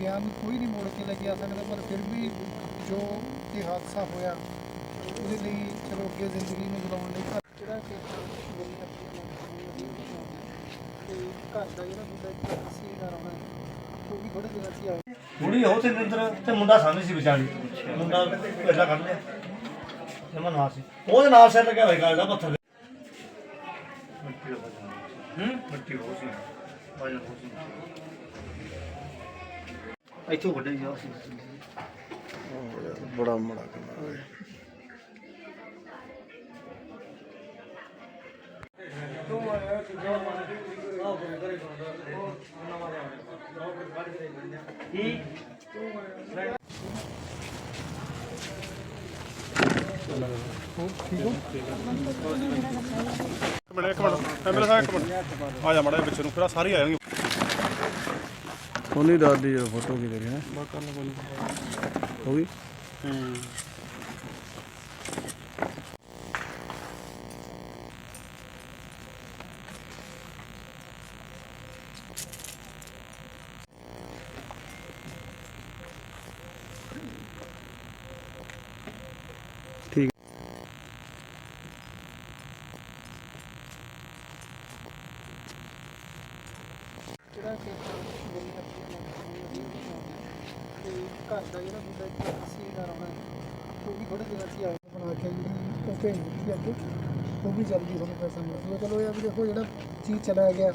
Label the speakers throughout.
Speaker 1: ਕਿ
Speaker 2: ਗਿਆ ਨੂੰ ਕੋਈ ਨਹੀਂ ਮੋੜ ਕੇ ਲੈ ਕੇ ਆ ਸਕਦਾ ਪਰ ਫਿਰ ਵੀ ਜੋ ਇਹ ਹਾਦਸਾ ਹੋਇਆ ਉਹਦੇ ਲਈ ਚਲੋ ਅੱਗੇ ਜ਼ਿੰਦਗੀ ਨੂੰ ਬੁਲਾਉਣ ਲਈ ਘਰ ਜਿਹੜਾ ਕਿ ਮੇਰੀ ਆਪਣੀ ਤੇ ਘਰ ਦਾ ਜਿਹੜਾ ਮੁੰਡਾ ਇੱਕ ਸੀ ਘਰ ਆਉਣਾ ਉਹ ਵੀ ਥੋੜੇ ਦਿਨਾਂ ਸੀ ਆਇਆ।
Speaker 3: ਕੁੜੀ ਹੋ ਤੇ ਨਿੰਦਰ ਤੇ ਮੁੰਡਾ ਸਾਹਮਣੇ ਸੀ ਵਿਚਾਲੀ ਮੁੰਡਾ ਪਹਿਲਾਂ ਕੱਢ ਲਿਆ। ਜਮਨ ਨਾਲ ਸੀ। ਉਹਦੇ ਨਾਲ ਸਿਰ ਲੱਗਿਆ ਹੋਇਆ ਗੱਲ ਦਾ ਪੱਥਰ ਹੂੰ? ਮਿੱਟੀ ਹੋ ਸੀ। ਵਜਨ ਹੋ ਸੀ। ਇੱਥੋਂ ਵੱਡੇ ਜਾ ਸੀ
Speaker 1: ਬੜਾ ਮੜਾ ਕੰਮ
Speaker 4: ਮਿੰਟ ਇੱਕ ਮਿੰਟ। ਐਮਐਲਏ ਸਾਹਿਬ ਇੱਕ ਮਿੰਟ। ਆ ਜਾ ਮੜਾ ਪਿੱਛੇ ਨੂੰ ਫਿਰ ਆਹ ਸਾਰੇ ਆ ਜਾਣਗੇ
Speaker 1: ਉਹਨੀ ਦਾਦੀ ਦੀ ਫੋਟੋ ਕੀ ਤੇਰੀ ਹੈ? ਹੋ ਗਈ ਠੀਕ
Speaker 2: ਘਰ ਦਾ ਜਿਹੜਾ ਮੁੰਡਾ ਇੱਕ ਸੀ ਘਰ ਆਉਣਾ ਉਹ ਵੀ ਥੋੜੇ ਦਿਨਾਂ ਸੀ ਆਇਆ ਬਣਾ ਕੇ ਜਿਹੜੀ ਉਹ ਭੇਜ ਅੱਗੇ ਉਹ ਵੀ ਜਲਦੀ ਤੁਹਾਨੂੰ ਪੈਸਾ ਮਿਲ ਜੂਗਾ ਚਲੋ ਇਹ ਆ ਵੀ ਦੇਖੋ ਜਿਹੜਾ ਚੀਜ਼ ਚਲਾ ਗਿਆ,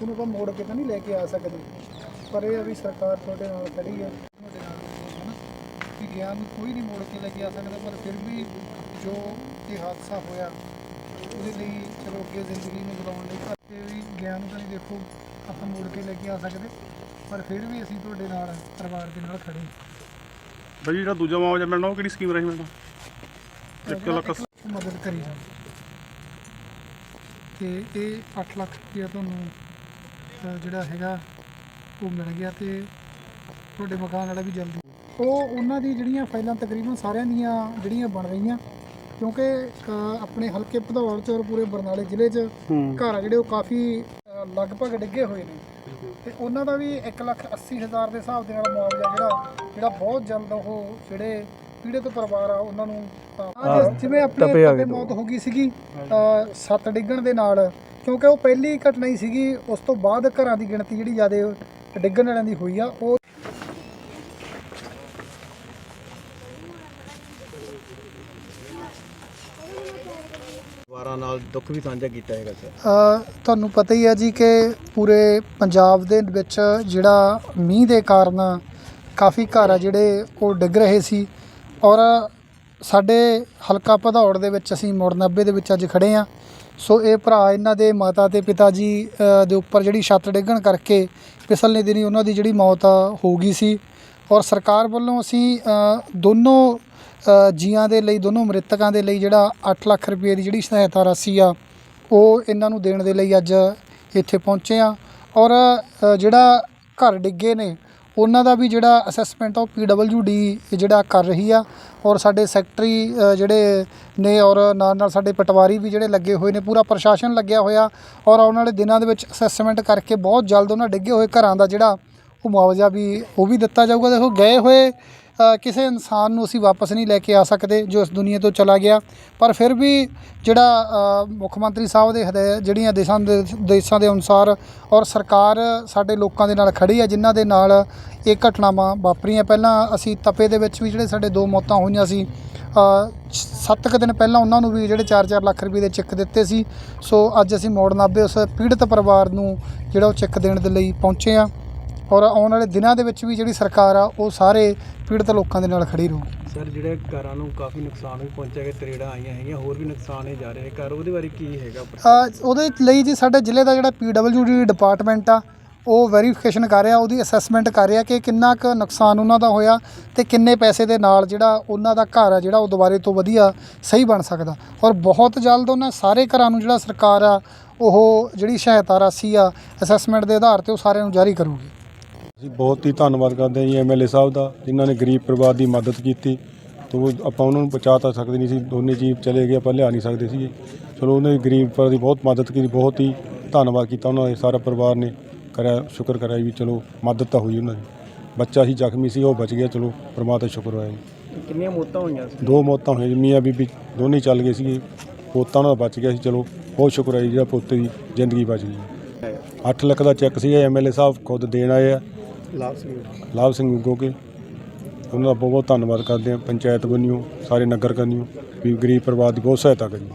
Speaker 2: ਉਹਨੂੰ ਆਪਾਂ ਮੋੜ ਕੇ ਤਾਂ ਨਹੀਂ ਲੈ ਕੇ ਆ ਸਕਦੇ। ਪਰ ਇਹ ਆ ਵੀ ਸਰਕਾਰ ਤੁਹਾਡੇ ਨਾਲ ਖੜੀ ਹੈ, ਤੁਹਾਡੇ ਨਾਲ ਹੈ ਨਾ ਕਿ ਗਿਆ ਨੂੰ ਕੋਈ ਨਹੀਂ ਮੋੜ ਕੇ ਲੈ ਕੇ ਆ ਸਕਦਾ, ਪਰ ਫਿਰ ਵੀ ਜੋ ਇਹ ਹਾਦਸਾ ਹੋਇਆ, ਉਹਦੇ ਲਈ ਚਲੋ ਅੱਗੇ ਜ਼ਿੰਦਗੀ ਨੂੰ ਬੁਲਾਉਣ ਲਈ ਘਰ ਤੇ ਵੀ ਗਿਆ ਨੂੰ ਤਾਂ ਨਹੀਂ ਦੇਖੋ, ਆਪਾਂ ਮੋੜ ਕੇ ਲੈ ਕੇ ਆ ਸਕਦੇ। ਪਰ ਫਿਰ ਵੀ ਅਸੀਂ ਤੁਹਾਡੇ ਨਾਲ ਪਰਿਵਾਰ ਦੇ ਨਾਲ ਖੜੇ ਹਾਂ।
Speaker 4: ਬਈ ਜਿਹੜਾ ਦੂਜਾ ਮੁਆਵਜ਼ਾ ਮਿਲਣਾ ਉਹ ਕਿਹੜੀ ਸਕੀਮ ਰਹੀ ਮੈਨੂੰ ਇੱਕ ਲੱਖ ਅੱਸੀ-
Speaker 2: ਮਦਦ ਕਰੀ ਜਾਵੇ। ਤੇ ਇਹ 8 ਲੱਖ ਰੁਪਇਆ ਤੁਹਾਨੂੰ ਜਿਹੜਾ ਹੈਗਾ ਉਹ ਮਿਲ ਗਿਆ ਤੇ ਤੁਹਾਡੇ ਮਕਾਨ ਵਾਲਾ ਵੀ ਜਲਦੀ। ਉਹ ਉਹਨਾਂ ਦੀ ਜਿਹੜੀਆਂ ਫਾਈਲਾਂ ਤਕਰੀਬਨ ਸਾਰਿਆਂ ਦੀਆਂ ਜਿਹੜੀਆਂ ਬਣ ਰਹੀਆਂ ਕਿਉਂਕਿ ਆਪਣੇ ਹਲਕੇ ਭਦੌੜ ਚ ਔਰ ਪੂਰੇ ਬਰਨਾਲੇ ਜ਼ਿਲ੍ਹੇ ਚ ਘਰ ਆ ਜਿਹੜੇ ਉਹ ਕਾਫੀ ਲਗਭਗ ਡਿੱਗੇ ਹੋਏ ਨੇ। ਤੇ ਉਹਨਾਂ ਦਾ ਵੀ 1 ਲੱਖ 80 ਹਜ਼ਾਰ ਦੇ ਹਿਸਾਬ ਦੇ ਨਾਲ ਮੁਆਵਜ਼ਾ ਜਿਹੜਾ ਜਿਹੜਾ ਬਹੁਤ ਜਲਦ ਉਹ ਜਿਹੜੇ ਪੀੜਤ ਪਰਿਵਾਰ ਆ ਉਹਨਾਂ ਨੂੰ ਜਿਵੇਂ ਆਪਣੇ ਪਤੇ ਮੌਤ ਹੋ ਗਈ ਸੀਗੀ ਸੱਤ ਡਿੱਗਣ ਦੇ ਨਾਲ ਕਿਉਂਕਿ ਉਹ ਪਹਿਲੀ ਘਟਨਾ ਹੀ ਸੀਗੀ ਉਸ ਤੋਂ ਬਾਅਦ ਘਰਾਂ ਦੀ ਗਿਣਤੀ ਜਿਹੜੀ ਜ਼ਿਆਦਾ ਡਿੱਗਣ ਵਾਲਿਆਂ ਦੀ ਹੋਈ ਆ ਉਹ
Speaker 1: ਵਾਰਾਂ ਨਾਲ ਦੁੱਖ ਵੀ ਸਾਂਝਾ ਕੀਤਾ ਹੈਗਾ ਸਰ?
Speaker 2: ਤੁਹਾਨੂੰ ਪਤਾ ਹੀ ਹੈ ਜੀ ਕਿ ਪੂਰੇ ਪੰਜਾਬ ਦੇ ਵਿੱਚ ਜਿਹੜਾ ਮੀਂਹ ਦੇ ਕਾਰਨ ਕਾਫੀ ਘਰ ਆ ਜਿਹੜੇ ਉਹ ਡਿੱਗ ਰਹੇ ਸੀ ਔਰ ਸਾਡੇ ਹਲਕਾ ਭਦੌੜ ਦੇ ਵਿੱਚ ਅਸੀਂ ਮੁੜ 90 ਦੇ ਵਿੱਚ ਅੱਜ ਖੜੇ ਆ ਸੋ ਇਹ ਭਰਾ ਇਹਨਾਂ ਦੇ ਮਾਤਾ ਤੇ ਪਿਤਾ ਜੀ ਦੇ ਉੱਪਰ ਜਿਹੜੀ ਛੱਤ ਡਿੱਗਣ ਕਰਕੇ ਪਿਛਲੇ ਦਿਨੀ ਉਹਨਾਂ ਦੀ ਜਿਹੜੀ ਮੌਤ ਹੋ ਗਈ ਸੀ। ਔਰ ਸਰਕਾਰ ਵੱਲੋਂ ਅਸੀਂ ਦੋਨੋਂ ਜੀਆਂ ਦੇ ਲਈ, ਦੋਨੋਂ ਮ੍ਰਿਤਕਾਂ ਦੇ ਲਈ ਜਿਹੜਾ 8 ਲੱਖ ਰੁਪਏ ਦੀ ਜਿਹੜੀ ਸਹਾਇਤਾ ਰਾਸ਼ੀ ਆ, ਉਹ ਇਹਨਾਂ ਨੂੰ ਦੇਣ ਦੇ ਲਈ ਅੱਜ ਇੱਥੇ ਪਹੁੰਚੇ ਆ। ਔਰ ਜਿਹੜਾ ਘਰ ਡਿੱਗੇ ਨੇ, ਉਹਨਾਂ ਦਾ ਵੀ ਜਿਹੜਾ ਅਸੈਸਮੈਂਟ ਉਹ ਡੀ ਜਿਹੜਾ ਕਰ ਰਹੀ ਆ। ਔਰ ਸਾਡੇ ਸੈਕਟਰੀ ਜਿਹੜੇ ਨੇ ਔਰ ਨਾਲ ਨਾਲ ਸਾਡੇ ਪਟਵਾਰੀ ਵੀ ਜਿਹੜੇ ਲੱਗੇ ਹੋਏ ਨੇ, ਪੂਰਾ ਪ੍ਰਸ਼ਾਸਨ ਲੱਗਿਆ ਹੋਇਆ। ਔਰ ਆਉਣ ਵਾਲੇ ਦਿਨਾਂ ਦੇ ਵਿੱਚ ਅਸੈਸਮੈਂਟ ਕਰਕੇ ਬਹੁਤ ਜਲਦ ਉਹਨਾਂ ਡਿੱਗੇ ਹੋਏ ਘਰਾਂ ਦਾ ਜਿਹੜਾ ਉਹ ਮੁਆਵਜ਼ਾ ਵੀ, ਉਹ ਵੀ ਦਿੱਤਾ ਜਾਊਗਾ। ਦੇਖੋ, ਗਏ ਹੋਏ ਕਿਸੇ ਇਨਸਾਨ ਨੂੰ ਅਸੀਂ ਵਾਪਸ ਨਹੀਂ ਲੈ ਕੇ ਆ ਸਕਦੇ ਜੋ ਇਸ ਦੁਨੀਆ ਤੋਂ ਚਲਾ ਗਿਆ। ਪਰ ਫਿਰ ਵੀ ਜਿਹੜਾ ਮੁੱਖ ਮੰਤਰੀ ਸਾਹਿਬ ਦੇ ਹਦਾਇ ਜਿਹੜੀਆਂ ਦੇਸ਼ਾਂ ਦੇ ਦੇਸ਼ਾਂ ਦੇ ਅਨੁਸਾਰ ਔਰ ਸਰਕਾਰ ਸਾਡੇ ਲੋਕਾਂ ਦੇ ਨਾਲ ਖੜੀ ਹੈ ਜਿਨ੍ਹਾਂ ਦੇ ਨਾਲ ਇਹ ਘਟਨਾਵਾਂ ਵਾਪਰੀਆਂ। ਪਹਿਲਾਂ ਅਸੀਂ ਤਪੇ ਦੇ ਵਿੱਚ ਵੀ ਜਿਹੜੇ ਸਾਡੇ ਦੋ ਮੌਤਾਂ ਹੋਈਆਂ ਸੀ ਅ, ਸੱਤ ਕੁ ਦਿਨ ਪਹਿਲਾਂ ਉਹਨਾਂ ਨੂੰ ਵੀ ਜਿਹੜੇ 4-4 ਲੱਖ ਰੁਪਏ ਦੇ ਚੈੱਕ ਦਿੱਤੇ ਸੀ। ਸੋ ਅੱਜ ਅਸੀਂ ਮੋੜ ਨਾਭੇ ਉਸ ਪੀੜਤ ਪਰਿਵਾਰ ਨੂੰ ਜਿਹੜਾ ਉਹ ਚੈੱਕ ਦੇਣ ਦੇ ਲਈ ਪਹੁੰਚੇ ਆ ਔਰ ਆਉਣ ਵਾਲੇ ਦਿਨਾਂ ਦੇ ਵਿੱਚ ਵੀ ਜਿਹੜੀ ਸਰਕਾਰ ਆ ਉਹ ਸਾਰੇ ਪੀੜਤ ਲੋਕਾਂ ਦੇ ਨਾਲ ਖੜੀ ਰਹੂਗੀ।
Speaker 1: ਸਰ ਜਿਹੜੇ ਘਰਾਂ ਨੂੰ ਕਾਫੀ ਨੁਕਸਾਨ ਵੀ ਪਹੁੰਚਿਆ ਗਿਆ ਤਰੇੜਾਂ ਆਈਆਂ ਹੈਗੀਆਂ ਹੋਰ ਵੀ ਨੁਕਸਾਨ ਹੀ ਜਾ ਰਹੇ ਘਰ ਉਹਦੇ ਬਾਰੇ ਕੀ ਹੈਗਾ?
Speaker 2: ਅ, ਉਹਦੇ ਲਈ ਜੀ ਸਾਡੇ ਜ਼ਿਲ੍ਹੇ ਦਾ ਜਿਹੜਾ ਪੀਡਬਲਯੂਡੀ ਡਿਪਾਰਟਮੈਂਟ ਆ ਉਹ ਵੈਰੀਫਿਕੇਸ਼ਨ ਕਰ ਰਿਹਾ ਉਹਦੀ ਅਸੈਸਮੈਂਟ ਕਰ ਰਿਹਾ ਕਿ ਕਿੰਨਾ ਕੁ ਨੁਕਸਾਨ ਉਹਨਾਂ ਦਾ ਹੋਇਆ ਤੇ ਕਿੰਨੇ ਪੈਸੇ ਦੇ ਨਾਲ ਜਿਹੜਾ ਉਹਨਾਂ ਦਾ ਘਰ ਆ ਜਿਹੜਾ ਉਹ ਦੁਬਾਰੇ ਤੋਂ ਵਧੀਆ ਸਹੀ ਬਣ ਸਕਦਾ। ਔਰ ਬਹੁਤ ਜਲਦ ਉਹਨਾਂ ਸਾਰੇ ਘਰਾਂ ਨੂੰ ਜਿਹੜਾ ਸਰਕਾਰ ਆ ਉਹ ਜਿਹੜੀ ਸਹਾਇਤਾ ਰਾਸ਼ੀ ਆ ਅਸੈਸਮੈਂਟ ਦੇ ਆਧਾਰ ਤੇ ਉਹ ਸਾਰਿਆਂ ਨੂੰ ਜਾਰੀ ਕਰੂਗੀ।
Speaker 4: ਅਸੀਂ ਬਹੁਤ ਹੀ ਧੰਨਵਾਦ ਕਰਦੇ ਹਾਂ ਜੀ ਐਮਐਲਏ ਸਾਹਿਬ ਦਾ ਜਿਨ੍ਹਾਂ ਨੇ ਗਰੀਬ ਪਰਿਵਾਰ ਦੀ ਮਦਦ ਕੀਤੀ। ਤੋ ਆਪਾਂ ਉਹਨਾਂ ਨੂੰ ਪਹੁੰਚਾ ਤਾਂ ਸਕਦੇ ਨਹੀਂ ਸੀ ਦੋਨੇ ਜੀ ਚਲੇ ਗਏ ਆਪਾਂ ਲਿਆ ਨਹੀਂ ਸਕਦੇ ਸੀ ਚਲੋ ਉਹਨੇ ਗਰੀਬ ਪਰਿਵਾਰ ਦੀ ਬਹੁਤ ਮਦਦ ਕੀਤੀ ਬਹੁਤ ਹੀ ਧੰਨਵਾਦ ਕੀਤਾ ਉਹਨਾਂ ਦੇ ਸਾਰਾ ਪਰਿਵਾਰ ਨੇ ਕਰਿਆ ਸ਼ੁਕਰ ਕਰਿਆ ਵੀ ਚਲੋ ਮਦਦ ਤਾਂ ਹੋਈ ਉਹਨਾਂ ਦੀ। ਬੱਚਾ ਹੀ ਜ਼ਖਮੀ ਸੀ ਉਹ ਬਚ ਗਿਆ ਚਲੋ ਪਰਮਾਤਮਾ ਦਾ ਸ਼ੁਕਰ ਹੋਇਆ ਜੀ।
Speaker 1: ਕਿੰਨੀਆਂ ਮੌਤਾਂ ਹੋਈਆਂ ਸੀ?
Speaker 4: ਦੋ ਮੌਤਾਂ ਹੋਈਆਂ ਜੀ ਮੀਆਂ ਬੀਬੀ ਦੋਨੇ ਚੱਲ ਗਏ ਸੀ ਪੋਤਾ ਉਹਨਾਂ ਦਾ ਬਚ ਗਿਆ ਸੀ ਚਲੋ ਬਹੁਤ ਸ਼ੁਕਰ ਹੈ ਜੀ ਜਿਹੜਾ ਪੋਤੇ ਦੀ ਜ਼ਿੰਦਗੀ ਬਚ ਗਈ। 8 ਲੱਖ ਦਾ ਚੈੱਕ ਸੀ ਐਮਐਲਏ ਸਾਹਿਬ ਖੁਦ ਦੇਣ ਆਏ ਆ।
Speaker 1: ਲਾਭ ਸਿੰਘ
Speaker 4: ਲਾਭ ਸਿੰਘ ਗੋਗੇ ਉਹਨਾਂ ਦਾ ਬਹੁਤ ਬਹੁਤ ਧੰਨਵਾਦ ਕਰਦੇ ਹਾਂ, ਪੰਚਾਇਤ ਬੰਨਿਓ ਸਾਰੇ ਨਗਰ ਕੰਨਿਓ ਵੀ ਗਰੀਬ ਪਰਿਵਾਰ ਦੀ ਬਹੁਤ ਸਹਾਇਤਾ ਕਰੀ